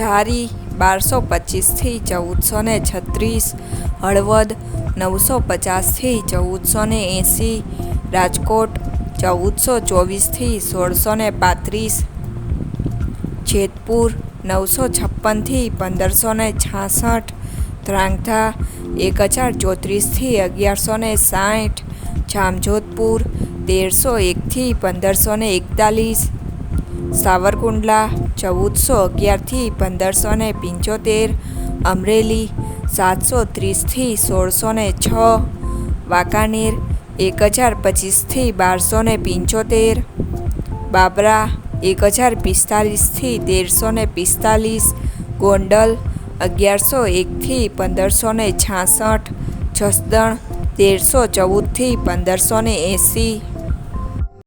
ધારી બારસો પચીસથી ચૌદસો ને છત્રીસ, હળવદ નવસો પચાસથી ચૌદસો ને એંસી, રાજકોટ ચૌદસો ચોવીસથી સોળસો ને પાંત્રીસ, જેતપુર નવસો છપ્પનથી પંદરસો ને છાસઠ ધ્રાંગધા એક હજાર ચોત્રીસથી અગિયારસો ને સાઠ, જામજોધપુર તેરસો એકથી પંદરસો ને એકતાલીસ સાવરકુંડલા, ચૌદસો અગિયારથી પંદરસો ને પંચોતેર, અમરેલી, સાતસો ત્રીસથી સોળસો ને છ, વાંકાનેર, એક હજાર પચીસથી બારસો ને પંચોતેર, બાબરા, એક હજાર પિસ્તાલીસથી તેરસો ને પિસ્તાલીસ, ગોંડલ, અગિયારસો એકથી પંદરસો ને છાસઠ, જસદણ, તેરસો ચૌદથી પંદરસો ને એંસી